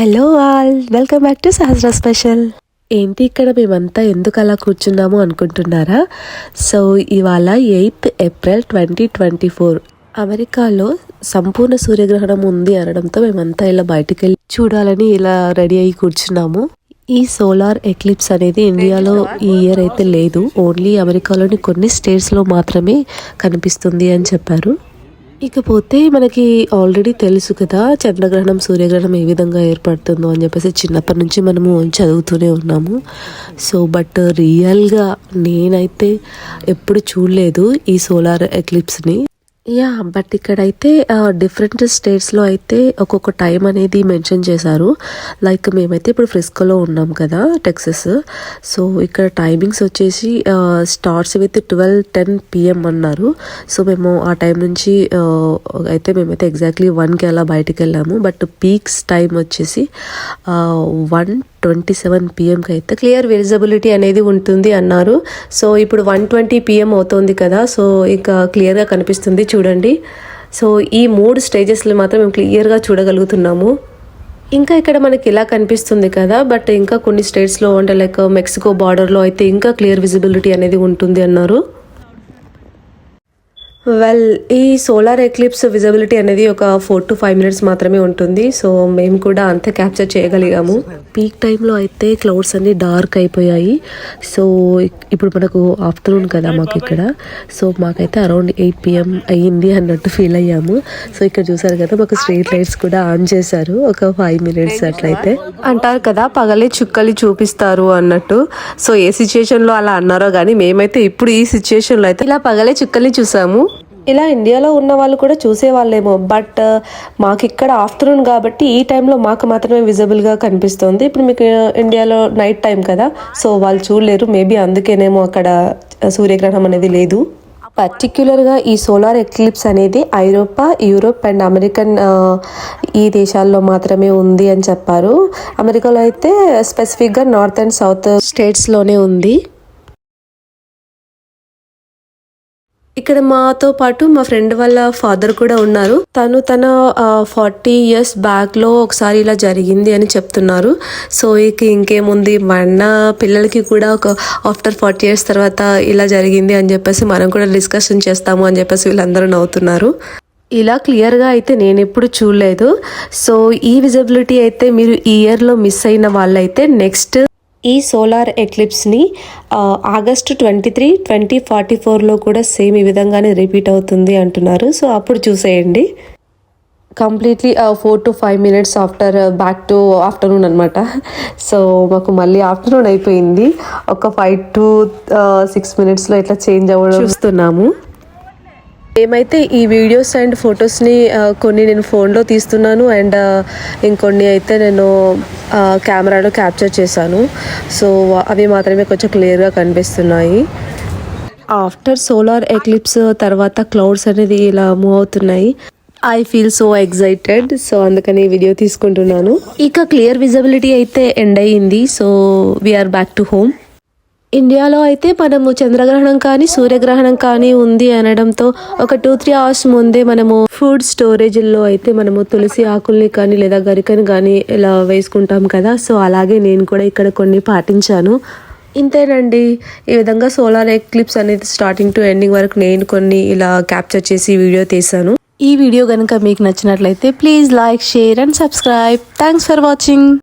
Hello all welcome back to Sahasra special ఏంటి ఇక్కడ మేమంతా ఎందుకు అలా కూర్చున్నాము అనుకుంటున్నారా? సో ఇవాళ eighth April twenty twenty four. అమెరికాలో సంపూర్ణ సూర్యగ్రహణం ఉంది అనడంతో మేమంతా ఇలా బయటికి వెళ్ళి చూడాలని ఇలా రెడీ అయ్యి కూర్చున్నాము. ఈ సోలార్ ఎక్లిప్స్ అనేది ఇండియాలో ఈ ఇయర్ అయితే లేదు. ఓన్లీ అమెరికాలోని కొన్ని స్టేట్స్లో మాత్రమే కనిపిస్తుంది అని చెప్పారు. ఇకపోతే మనకి ఆల్రెడీ తెలుసు కదా చంద్రగ్రహణం సూర్యగ్రహణం ఏ విధంగా ఏర్పడుతుందో అని చెప్పేసి చిన్నప్పటి నుంచి మనము చదువుతూనే ఉన్నాము. సో బట్ రియల్గా నేనైతే ఎప్పుడు చూడలేదు ఈ సోలార్ ఎక్లిప్స్ని. యా బట్ ఇక్కడైతే డిఫరెంట్ స్టేట్స్లో అయితే ఒక్కొక్క టైం అనేది మెన్షన్ చేశారు. లైక్ మేమైతే ఇప్పుడు ఫ్రిస్కోలో ఉన్నాం కదా టెక్సస్ సో ఇక్కడ టైమింగ్స్ వచ్చేసి starts with twelve ten PM అన్నారు. సో మేము ఆ టైం నుంచి అయితే మేమైతే ఎగ్జాక్ట్లీ వన్కి అలా బయటికి వెళ్ళాము. బట్ పీక్స్ టైం వచ్చేసి వన్ ట్వంటీ సెవెన్ పిఎంకి అయితే క్లియర్ విజిబిలిటీ అనేది ఉంటుంది అన్నారు. సో ఇప్పుడు వన్ ట్వంటీ పిఎం అవుతుంది కదా సో ఇక క్లియర్గా కనిపిస్తుంది చూడండి. సో ఈ మూడు స్టేజెస్లో మాత్రం మేము క్లియర్గా చూడగలుగుతున్నాము. ఇంకా ఇక్కడ మనకి ఇలా కనిపిస్తుంది కదా బట్ ఇంకా కొన్ని స్టేట్స్లో అంటే లైక్ మెక్సికో బార్డర్లో అయితే ఇంకా క్లియర్ విజిబిలిటీ అనేది ఉంటుంది అన్నారు. వెల్ ఈ సోలార్ ఎక్లిప్స్ విజిబిలిటీ అనేది ఒక ఫోర్ టు ఫైవ్ మినిట్స్ మాత్రమే ఉంటుంది. సో మేము కూడా అంత క్యాప్చర్ చేయగలిగాము. పీక్ టైంలో అయితే క్లౌడ్స్ అన్ని డార్క్ అయిపోయాయి. సో ఇప్పుడు మనకు ఆఫ్టర్నూన్ కదా మాకు ఇక్కడ. సో మాకైతే అరౌండ్ ఎయిట్ పిఎం అయ్యింది అన్నట్టు ఫీల్ అయ్యాము. సో ఇక్కడ చూసారు కదా మాకు స్ట్రీట్ లైట్స్ కూడా ఆన్ చేశారు. ఒక ఫైవ్ మినిట్స్ అట్లయితే. అంటారు కదా పగలే చుక్కలు చూపిస్తారు అన్నట్టు. సో ఏ సిచ్యుయేషన్లో అలా అన్నారో కానీ మేమైతే ఇప్పుడు ఈ సిచ్యుయేషన్లో అయితే ఇలా పగలే చుక్కల్ని చూసాము. ఇలా ఇండియాలో ఉన్న వాళ్ళు కూడా చూసేవాళ్ళేమో. బట్ uh, మాకు ఇక్కడ ఆఫ్టర్నూన్ కాబట్టి ఈ టైంలో మాకు మాత్రమే విజిబుల్గా కనిపిస్తుంది. ఇప్పుడు మీకు uh, ఇండియాలో నైట్ టైం కదా. సో వాళ్ళు చూడలేరు. మేబీ అందుకేనేమో అక్కడ uh, సూర్యగ్రహణం అనేది లేదు. పర్టిక్యులర్గా ఈ సోలార్ ఎక్లిప్స్ అనేది ఐరోపా యూరోప్ అండ్ అమెరికన్ ఈ దేశాల్లో మాత్రమే ఉంది అని చెప్పారు. అమెరికాలో అయితే స్పెసిఫిక్గా నార్త్ అండ్ సౌత్ స్టేట్స్లోనే ఉంది. ఇక్కడ మాతో పాటు మా ఫ్రెండ్ వాళ్ళ ఫాదర్ కూడా ఉన్నారు. తను తన ఫార్టీ ఇయర్స్ బ్యాక్లో ఒకసారి ఇలా జరిగింది అని చెప్తున్నారు. సో ఇక ఇంకేముంది? మన పిల్లలకి కూడా ఒక ఆఫ్టర్ ఫార్టీ ఇయర్స్ తర్వాత ఇలా జరిగింది అని చెప్పేసి మనం కూడా డిస్కషన్ చేస్తాము అని చెప్పేసి వీళ్ళందరూ నవ్వుతున్నారు. ఇలా క్లియర్గా అయితే నేను ఎప్పుడు చూడలేదు. సో ఈ విజిబిలిటీ అయితే మీరు ఈ ఇయర్లో మిస్ అయిన వాళ్ళైతే నెక్స్ట్ ఈ solar ఎక్లిప్స్ని August twenty three twenty forty ఫోర్లో కూడా సేమ్ ఈ విధంగానే రిపీట్ అవుతుంది అంటున్నారు. సో అప్పుడు చూసేయండి. Completely four to five minutes after back to afternoon అనమాట సో మాకు మళ్ళీ ఆఫ్టర్నూన్ అయిపోయింది. ఒక ఫైవ్ టు సిక్స్ మినిట్స్లో ఇట్లా చేంజ్ అవ్వడం చూస్తున్నాము. మేమైతే ఈ వీడియోస్ అండ్ ఫొటోస్ని కొన్ని నేను ఫోన్లో తీస్తున్నాను అండ్ ఇంకొన్ని అయితే నేను కెమెరాలో క్యాప్చర్ చేశాను. సో అవి మాత్రమే కొంచెం క్లియర్గా కనిపిస్తున్నాయి. ఆఫ్టర్ సోలార్ ఎక్లిప్స్ తర్వాత క్లౌడ్స్ అనేది ఇలా మూవ్ అవుతున్నాయి. I feel so excited so అందుకని వీడియో తీసుకుంటున్నాను. ఇక క్లియర్ విజిబిలిటీ అయితే ఎండ్ అయ్యింది. So we're back to home ఇండియాలో అయితే మనము చంద్రగ్రహణం కానీ సూర్యగ్రహణం కానీ ఉంది అనడంతో ఒక టూ త్రీ అవర్స్ ముందే మనము ఫుడ్ స్టోరేజ్లో అయితే మనము తులసి ఆకుల్ని కానీ లేదా గరికని కానీ ఇలా వేసుకుంటాం కదా. సో అలాగే నేను కూడా ఇక్కడ కొన్ని పాటించాను. ఇంతేనండి. ఈ విధంగా సోలార్ ఎక్లిప్స్ అనేది స్టార్టింగ్ టు ఎండింగ్ వరకు నేను కొన్ని ఇలా క్యాప్చర్ చేసి వీడియో తీసాను ఈ వీడియో కనుక మీకు నచ్చినట్లయితే please like share and subscribe. Thanks for watching.